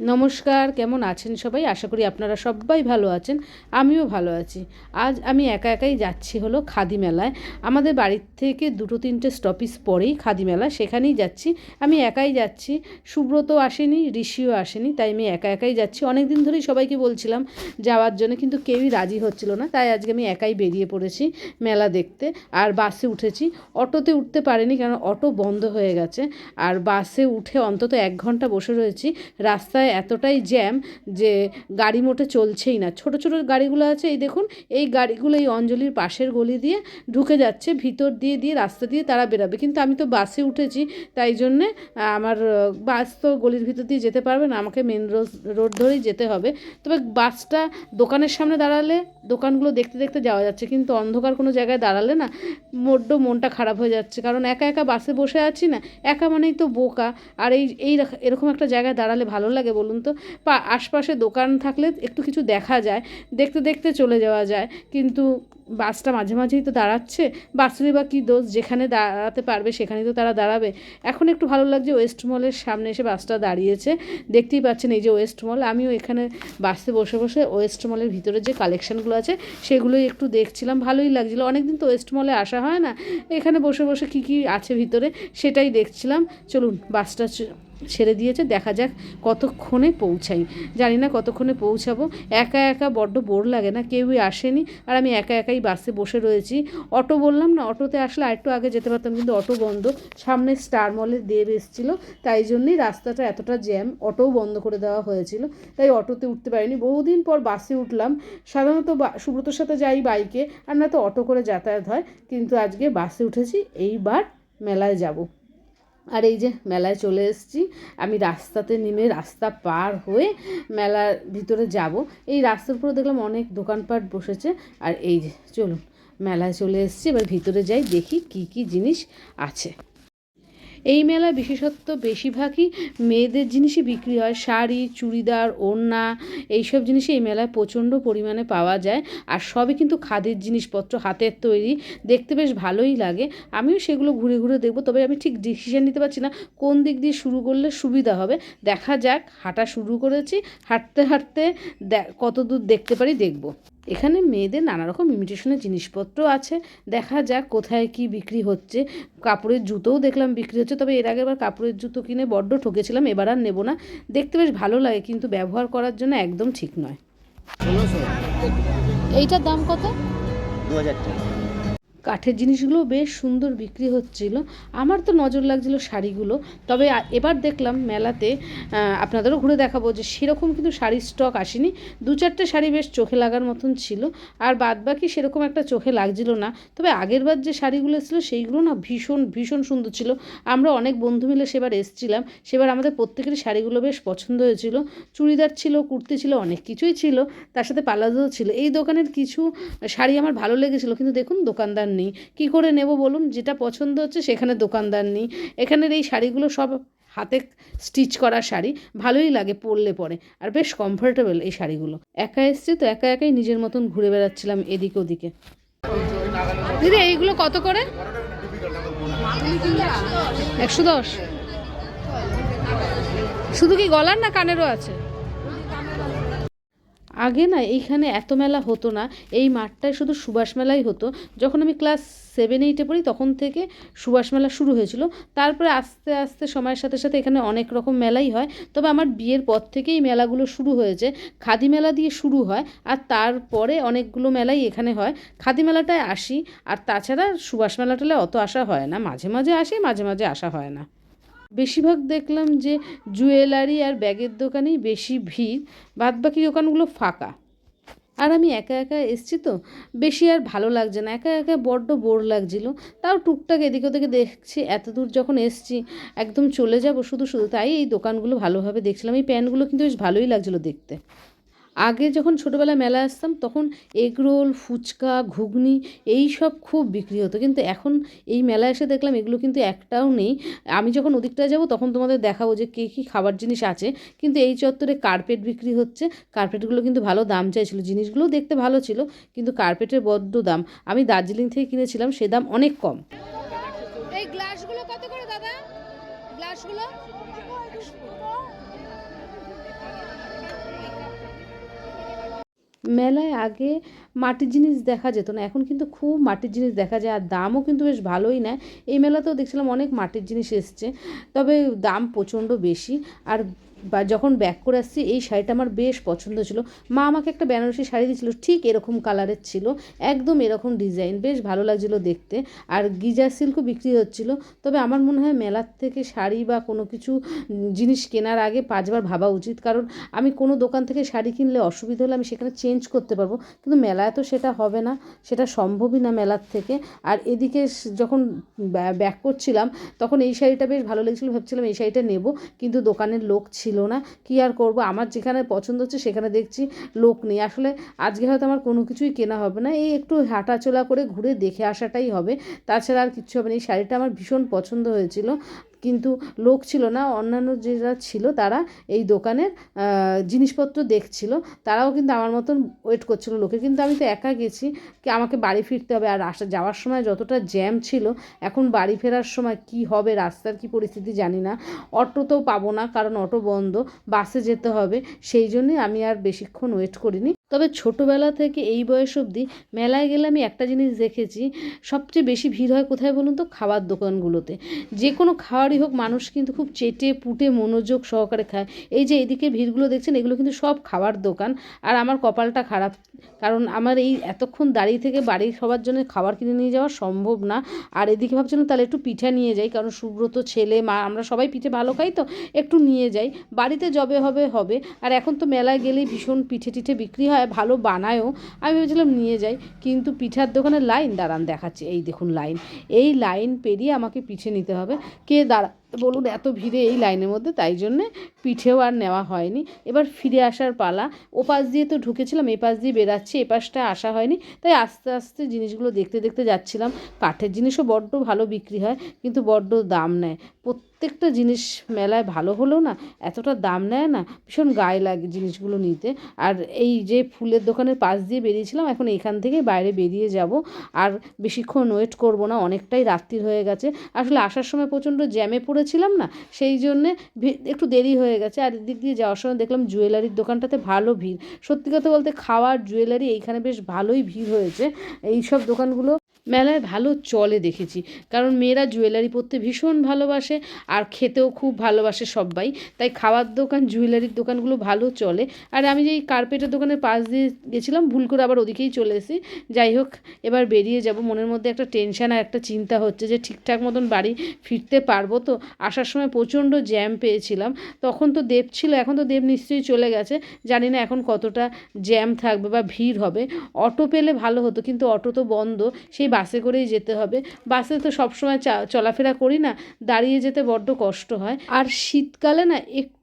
নমস্কার, কেমন আছেন সবাই? আশা করি আপনারা সবাই ভালো আছেন, আমিও ভালো আছি। আজ আমি একা একাই যাচ্ছি হলো খাদি মেলায়। আমাদের বাড়ির থেকে দুটো তিনটে স্টপিস পরেই খাদি মেলা, সেখানেই যাচ্ছি। আমি একাই যাচ্ছি, সুব্রত আসেনি, ঋষিও আসেনি, তাই আমি একা একাই যাচ্ছি। অনেক দিন ধরেই সবাইকে বলছিলাম যাওয়ার জন্য, কিন্তু কেউই রাজি হচ্ছিল না, তাই আজকে আমি একাই বেরিয়ে পড়েছি মেলা দেখতে। আর বাসে উঠেছি। অটোতে উঠতে পারিনি, কারণ অটো বন্ধ হয়ে গেছে। আর বাসে উঠে অন্তত এক ঘণ্টা বসে রয়েছি। রাস্তায় এতটাই জ্যাম যে গাড়ি মোটে চলছেই না। ছোট ছোট গাড়িগুলো আছে, এই দেখুন, এই গাড়িগুলো এই অঞ্জলির পাশের গলি দিয়ে ঢুকে যাচ্ছে, ভিতর দিয়ে দিয়ে, রাস্তা দিয়ে তারা বেরাবে। কিন্তু আমি তো বাসে উঠেছি, তাই জন্যে আমার বাস তো গলির ভিতর দিয়ে যেতে পারবে না, আমাকে মেন রোড রোড ধরেই যেতে হবে। তবে বাসটা দোকানের সামনে দাঁড়ালে, দোকানগুলো দেখতে দেখতে যাওয়া যাচ্ছে, কিন্তু অন্ধকার কোনো জায়গায় দাঁড়ালে না মোড্ড মনটা খারাপ হয়ে যাচ্ছে। কারণ একা একা বাসে বসে আছি না, একা মানেই তো বোকা। আর এই এই এরকম একটা জায়গায় দাঁড়ালে ভালো লাগে বলুন তো আশপাশে দোকান থাকলে একটু কিছু দেখা যায়, দেখতে দেখতে চলে যাওয়া যায়, কিন্তু বাসটা মাঝে মাঝেই তো দাঁড়াচ্ছে বাসেরই বা কী দোষ, যেখানে দাঁড়াতে পারবে সেখানেই তো তারা দাঁড়াবে। এখন একটু ভালো লাগছে ওয়েস্ট মলের সামনে এসে বাসটা দাঁড়িয়েছে, দেখতেই পাচ্ছেন এই যে ওয়েস্ট মল, আমিও এখানে বাসে বসে বসে ওয়েস্ট মলের ভিতরে যে কালেকশনগুলো আছে সেগুলোই একটু দেখছিলাম, ভালোই লাগছিল। অনেকদিন তো ওয়েস্ট মলে আসা হয় না, এখানে বসে বসে কী কী আছে ভিতরে সেটাই দেখছিলাম। চলুন বাসটা ছেড়ে দিয়েছে, দেখা যাক কতক্ষণে পৌঁছাই। জানি না কতক্ষণে পৌঁছাবো। একা একা বড্ড বোর লাগে না, কেউই আসেনি। আর আমি একা একাই বাসে বসে রয়েছি। অটো বললাম না, অটোতে আসলে আরেকটু আগে যেতে পারতাম, কিন্তু অটো বন্ধ। সামনে স্টার মলের দেব এসেছিল, তাই জন্যই রাস্তাটা এতটা জ্যাম, অটোও বন্ধ করে দেওয়া হয়েছিল। তাই অটোতে উঠতে পারিনি। বহুদিন পর বাসে উঠলাম। সাধারণত বা- সুব্রতর সাথে যাই বাইকে, আর না তো অটো করে যাতায়াত হয়, কিন্তু আজকে বাসে উঠেছি, এইবার মেলায় যাব। আর এই যে মেলায় চলে এসেছি, আমি রাস্তাতে নেমে রাস্তা পার হয়ে মেলার ভিতরে যাব। এই রাস্তার উপরে দেখলাম অনেক দোকানপাট বসেছে। আর এই যে, চলুন, মেলায় চলে এসেছি, এবার ভিতরে যাই, দেখি কি কি জিনিস আছে। এই মেলায় বিশেষত্ব বেশিরভাগই মেয়েদের জিনিসই বিক্রি হয়। শাড়ি, চুড়িদার, ওড়না এইসব জিনিসই এই মেলায় প্রচণ্ড পরিমাণে পাওয়া যায়। আর সবই কিন্তু খাদের জিনিসপত্র হাতের তৈরি। দেখতে বেশ ভালোই লাগে। আমিও সেগুলো ঘুরে ঘুরে দেখব। তবে আমি ঠিক ডিসিশন নিতে পারছি না কোন দিক দিয়ে শুরু করলে সুবিধা হবে। দেখা যাক, হাঁটা শুরু করেছি। হাঁটতে হাঁটতে কত দূর দেখতে পারি দেখব। এখানে মেয়েদের নানা রকম ইমিটেশনের জিনিসপত্র আছে। দেখা যাক কোথায় কি বিক্রি হচ্ছে। কাপড়ের জুতোও দেখলাম বিক্রি হচ্ছে তবে এর আগের বার কাপড়ের জুতো কিনে বড্ড ঠকেছিলাম এবার আর নেব না। দেখতে বেশ ভালো লাগে কিন্তু ব্যবহার করার জন্য একদম ঠিক নয়। এইটার দাম কত? দু হাজার টাকা। কাঠের জিনিসগুলো বেশ সুন্দর বিক্রি হচ্ছিল। আমার তো নজর লাগছিল শাড়িগুলো। তবে এবার দেখলাম মেলাতে আপনাদেরও ঘুরে দেখাবো যে সেরকম কিন্তু শাড়ির স্টক আসেনি। দু চারটে শাড়ি বেশ চোখে লাগার মতন ছিল। আর বাদ বাকি সেরকম একটা চোখে লাগছিল না। তবে আগের বার যে শাড়িগুলো ছিল সেইগুলো না ভীষণ ভীষণ সুন্দর ছিল। আমরা অনেক বন্ধু মিলে সেবার এসেছিলাম। সেবার আমাদের প্রত্যেকেরই শাড়িগুলো বেশ পছন্দ হয়েছিল। চুড়িদার ছিল, কুর্তি ছিল, অনেক কিছুই ছিল। তার সাথে পালাজো ছিল। এই দোকানের কিছু শাড়ি আমার ভালো লেগেছিল। কিন্তু দেখুন, দোকানদার নেই। কি করে নেব বলুন? যেটা পছন্দ হচ্ছে সেখানে দোকানদার নেই। এখানের এই শাড়িগুলো সব হাতে স্টিচ করা শাড়ি, ভালোই লাগে, পরলে পরে। আর বেশ কমফোর্টেবল এই শাড়িগুলো। একা এসছি তো একা একাই নিজের মতন ঘুরে বেড়াচ্ছিলাম এদিকে ওদিকে। দিদি, এইগুলো কত করে? একশো দশ। শুধু কি গলার না কানেরও আছে? আগে না এইখানে এত মেলা হতো না, এই মাঠটায় শুধু সুভাষ মেলাই হতো। যখন আমি ক্লাস সেভেন এইটে পড়ি তখন থেকে সুভাষ মেলা শুরু হয়েছিল। তারপরে আস্তে আস্তে সময়ের সাথে সাথে এখানে অনেক রকম মেলাই হয়। তবে আমার বিয়ের পর থেকেই মেলাগুলো শুরু হয়েছে। খাদি মেলা দিয়ে শুরু হয় আর তারপরে অনেকগুলো মেলাই এখানে হয়। খাদি মেলাটায় আসি আর তাছাড়া সুভাষ মেলাটালে অত আসা হয় না। মাঝে মাঝে আসি, মাঝে মাঝে আসা হয় না। বেশিরভাগ দেখলাম যে জুয়েলারি আর ব্যাগের দোকানেই বেশি ভিড়, বাদবাকি দোকানগুলো ফাঁকা। আর আমি একা একা এসছি তো, বেশি আর ভালো লাগছে না। একা একা বড্ড বোর লাগছিল। তাও টুকটাক এদিক ওদিকে দেখছি, এত দূর যখন এসছি, একদম চলে যাব শুধু শুধু। তাই এই দোকানগুলো ভালোভাবে দেখছিলাম। এই প্যান্টগুলো কিন্তু বেশ ভালোই লাগছিল দেখতে। আগে যখন ছোটোবেলায় মেলা আসতাম, তখন এগরোল ফুচকা, ঘুগনি এই সব খুব বিক্রি হতো। কিন্তু এখন এই মেলায় এসে দেখলাম এগুলো কিন্তু একটাও নেই। আমি যখন ওদিকটায় যাব, তখন তোমাদের দেখাবো যে কী কী খাবার জিনিস আছে। কিন্তু এই চত্বরে কার্পেট বিক্রি হচ্ছে। কার্পেটগুলো কিন্তু ভালো দাম চাইছিল জিনিসগুলো দেখতে ভালো ছিল, কিন্তু কার্পেটের বড্ড দাম। আমি দার্জিলিং থেকে কিনেছিলাম, সে দাম অনেক কম। এই গ্লাসগুলো কত করে দাদা? গ্লাসগুলো? মেলায় আগে মাটির জিনিস দেখা যেত না, এখন কিন্তু খুব মাটির জিনিস দেখা যায় আর দামও কিন্তু বেশ ভালোই নেয়। এই মেলাতেও দেখছিলাম অনেক মাটির জিনিস এসছে, তবে দাম প্রচণ্ড বেশি। আর বা যখন ব্যাক করে আসছি, এই শাড়িটা আমার বেশ পছন্দ ছিল। মা আমাকে একটা বেনারসি শাড়ি দিয়েছিল, ঠিক এরকম কালারের ছিল, একদম এরকম ডিজাইন বেশ ভালো লাগছিল দেখতে। আর গিজার সিল্কও বিক্রি হচ্ছিল, তবে আমার মনে হয় মেলার থেকে শাড়ি বা কোনো কিছু জিনিস কেনার আগে পাঁচবার ভাবা উচিত। কারণ আমি কোনো দোকান থেকে শাড়ি কিনলে অসুবিধা হলে আমি সেখানে চেঞ্জ করতে পারব। কিন্তু মেলায় তো সেটা হবে না, সেটা সম্ভবই না মেলার থেকে। আর এদিকে যখন ব্যাক করছিলাম, তখন এই শাড়িটা বেশ ভালো লেগেছিলো, ভাবছিলাম এই শাড়িটা নেব। কিন্তু দোকানের লোক ছিল না। কি আর করব? আমার যেখানে পছন্দ হচ্ছে সেখানে দেখছি লোক নেই। আসলে আজকে হয়তো আমার কোনো কিছুই কেনা হবে না। এই একটু হাঁটাচলা করে ঘুরে দেখে আসাটাই হবে। তাছাড়া আর কিচ্ছু হবে না। এই শাড়িটা আমার ভীষণ পছন্দ হয়েছিল। কিন্তু লোক ছিল না, অন্যান্য যারা ছিল তারা এই দোকানের জিনিসপত্র দেখছিল। তারাও কিন্তু আমার মতন ওয়েট করছিল লোকের কিন্তু আমি তো একা গেছি, কি আমাকে বাড়ি ফিরতে হবে। আর আসা, যাওয়ার সময় যতটা জ্যাম ছিল, এখন বাড়ি ফেরার সময় কি হবে, রাস্তার কি পরিস্থিতি জানি না। অটো তো পাবো না, কারণ অটো বন্ধ, বাসে যেতে হবে। সেই জন্যই আমি আর বেশিক্ষণ ওয়েট করিনি। তবে ছোটোবেলা থেকে এই বয়স অবধি মেলায় গেলে আমি একটা জিনিস দেখেছি, সবচেয়ে বেশি ভিড় হয় কোথায় বলুন তো? খাবার দোকানগুলোতে। যে কোনো খাওয়ারই হোক, মানুষ কিন্তু খুব চেটে পুটে মনোযোগ সহকারে খায়। এই যে এদিকে ভিড়গুলো দেখছেন, এগুলো কিন্তু সব খাবার দোকান। আর আমার কপালটা খারাপ। কারণ আমার এই এতক্ষণ দাঁড়িয়ে থেকে বাড়ির সবার জন্য খাবার কিনে নিয়ে যাওয়া সম্ভব না। আর এদিকে ভাবছিলাম তাহলে একটু পিঠা নিয়ে যাই, কারণ সুব্রত ছেলে, মা, আমরা সবাই পিঠে ভালো খাই তো, একটু নিয়ে যাই। বাড়িতে যবে হবে হবে। আর এখন তো মেলায় গেলেই ভীষণ পিঠে টিঠে বিক্রি হয়, ভালো বানায়ও। আমি ভেবেছিলাম নিয়ে যাই, কিন্তু পিঠার দোকানে লাইন, দাঁড়ান দেখাচ্ছে। এই দেখুন লাইন। এই লাইন পেরিয়ে আমাকে পিঠে নিতে হবে। কে দাঁড়া বলুন, এত ভিড়ে এই লাইনের মধ্যে, তাই জন্যে পিঠেও আর নেওয়া হয়নি। এবার ফিরে আসার পালা। ও পাশ দিয়ে তো ঢুকেছিলাম এ পাশ দিয়ে বেরাচ্ছি এ পাশটা আসা হয়নি। তাই আস্তে আস্তে জিনিসগুলো দেখতে দেখতে যাচ্ছিলাম। কাঠের জিনিসও বড্ড ভালো বিক্রি হয়, কিন্তু বড্ড দাম নেয়। প্রত্যেকটা জিনিস মেলায় ভালো হলেও না এতটা দাম নেয় না, ভীষণ গায়ে লাগে জিনিসগুলো নিতে। আর এই যে ফুলের দোকানের পাশ দিয়ে বেরিয়েছিলাম, এখন এখান থেকে বাইরে বেরিয়ে যাব। আর বেশিক্ষণ ওয়েট করব না, অনেকটাই রাত্রির হয়ে গেছে। আসলে আসার সময় প্রচণ্ড জ্যামে পড়েছিলাম না, সেই জন্যে একটু দেরি হয়ে গেছে। আর এদিক দিয়ে যাওয়ার সময় দেখলাম জুয়েলারির দোকানটাতে ভালো ভিড়। সত্যি কথা বলতে খাওয়ার জুয়েলারি এইখানে বেশ ভালোই ভিড় হয়েছে। এই সব দোকানগুলো মেলায় ভালো চলে দেখেছি। কারণ মেয়েরা জুয়েলারি পরতে ভীষণ ভালোবাসে আর খেতেও খুব ভালোবাসে সবাই তাই খাওয়ার দোকান জুয়েলারির দোকানগুলো ভালো চলে। আর আমি যে এই কার্পেটের দোকানের পাশ দিয়ে গেছিলাম, ভুল করে আবার ওদিকেই চলে এসেছি। যাই হোক, এবার বেরিয়ে যাব। মনের মধ্যে একটা টেনশান আর একটা চিন্তা হচ্ছে যে ঠিকঠাক মতন বাড়ি ফিরতে পারব তো। আসার সময় প্রচণ্ড জ্যাম পেয়েছিলাম। তখন তো দেব ছিল, এখন তো দেব নিশ্চয়ই চলে গেছে। জানি না এখন কতটা জ্যাম থাকবে বা ভিড় হবে। অটো পেলে ভালো হতো, কিন্তু অটো তো বন্ধ। সেই বাসে করেই যেতে হবে। বাসে তো সবসময় চলাফেরা করি না, দাঁড়িয়ে যেতে বড্ড কষ্ট হয়। আর শীতকালে না একটু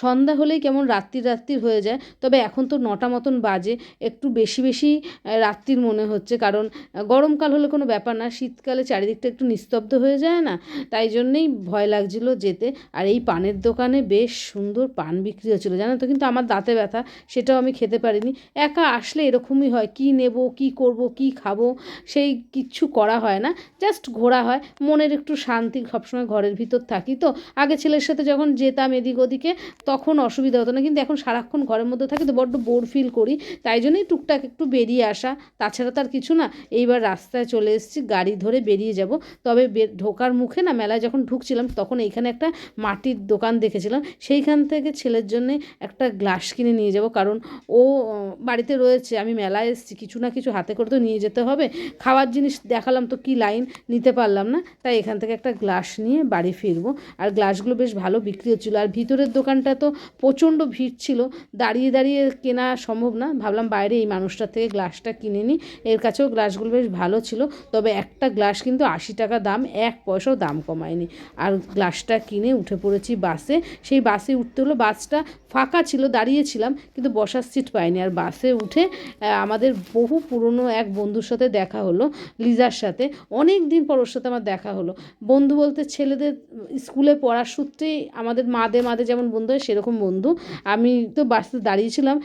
সন্ধ্যা হলেই কেমন রাত্রি রাত্রির হয়ে যায়। তবে এখন তো নটা মতন বাজে, একটু বেশি বেশি রাত্রির মনে হচ্ছে। কারণ গরমকাল হলে কোনো ব্যাপার না, শীতকালে চারিদিকটা একটু নিস্তব্ধ হয়ে যায় না? তাই জন্যেই ভয় লাগছিল যেতে। আর এই পানের দোকানে বেশ সুন্দর পান বিক্রি হচ্ছিল। জানো তো, কিন্তু আমার দাঁতে ব্যথা, সেটাও আমি খেতে পারিনি। একা আসলে এরকমই হয়, কি নেব, কি করব, কি খাব, সেই কিচ্ছু করা হয় না। জাস্ট ঘোরা হয়। মনের একটু শান্তি সবসময় ঘরের ভিতর থাকি তো। আগে ছেলের সাথে যখন যেতাম, এদিক ওদিকে তখন অসুবিধা হতো না। কিন্তু এখন সারাক্ষণ ঘরের মধ্যে থাকি তো বড্ড বোর ফিল করি। তাই জন্যই টুকটাক একটু বেরিয়ে আসা। তাছাড়া তো আর কিছু না। এইবার রাস্তায় চলে এসেছি, গাড়ি ধরে বেরিয়ে যাব। তবে ঢোকার মুখে না মেলায় যখন ঢুকছিলাম তখন এইখানে একটা মাটির দোকান দেখেছিলাম। সেইখান থেকে ছেলের জন্য একটা গ্লাস কিনে নিয়ে যাব। কারণ ও বাড়িতে রয়েছে। আমি মেলায় এসেছি। কিছু না কিছু হাতে করে তো নিয়ে যেতে হবে। খাওয়ার জিনিস দেখালাম তো কি লাইন নিতে পারলাম না। তাই এখান থেকে একটা গ্লাস নিয়ে বাড়ি ফিরবো। আর গ্লাসগুলো বেশ ভালো বিক্রি হচ্ছিল। আর ভিতরের দোকানটা তো প্রচণ্ড ভিড় ছিল। দাঁড়িয়ে দাঁড়িয়ে কেনা সম্ভব না। ভাবলাম বাইরে এই মানুষটার থেকে গ্লাসটা কিনে নিই। এর কাছেও গ্লাসগুলো বেশ ভালো ছিল। তবে একটা গ্লাস কিন্তু আশি টাকা দাম, এক পয়সাও দাম কমায়নি। আর গ্লাসটা কিনে উঠে পড়েছি বাসে। সেই বাসে উঠতে হলো, বাসটা ফাঁকা ছিল, দাঁড়িয়েছিলাম, কিন্তু বসার সিট পাইনি। আর বাসে উঠে আমাদের বহু পুরনো এক বন্ধুর সাথে দেখা হলো, লিজার সাথে। অনেক দিন পর ওর সাথে আমার দেখা হলো। বন্ধু বলতে ছেলেদের স্কুলে পড়ার সূত্রেই আমাদের মাদে মাদে যেমন বন্ধু হয় সেরকম বন্ধু। আমি তো বাসে দাঁড়িয়েছিলাম।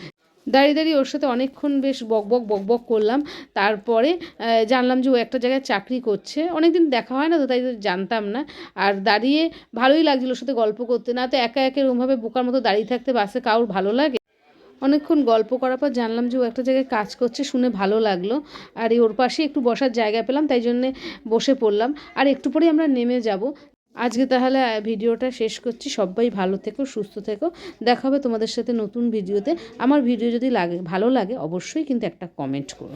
দাঁড়িয়ে দাঁড়িয়ে ওর সাথে অনেকক্ষণ বেশ বক বক বক বক করলাম। তারপরে জানলাম যে ও একটা জায়গায় চাকরি করছে। অনেকদিন দেখা হয় না তো, তাই জানতাম না। আর দাঁড়িয়ে ভালোই লাগছিল ওর সাথে গল্প করতে। না তো একা একা এরকমভাবে বোকার মতো দাঁড়িয়ে থাকতে বাসে কারোর ভালো লাগে? অনেকক্ষণ গল্প করার পর জানলাম যে ও একটা জায়গায় কাজ করছে, শুনে ভালো লাগল। আর ওর পাশে একটু বসার জায়গা পেলাম, তাই জন্যে বসে পড়লাম। আর একটু পরেই আমরা নেমে যাব। আজকে তাহলে ভিডিওটা শেষ করছি। সবাই ভালো থেকো, সুস্থ থেকো। দেখা হবে তোমাদের সাথে নতুন ভিডিওতে। আমার ভিডিও যদি লাগে, ভালো লাগে, অবশ্যই কিন্তু একটা কমেন্ট করো।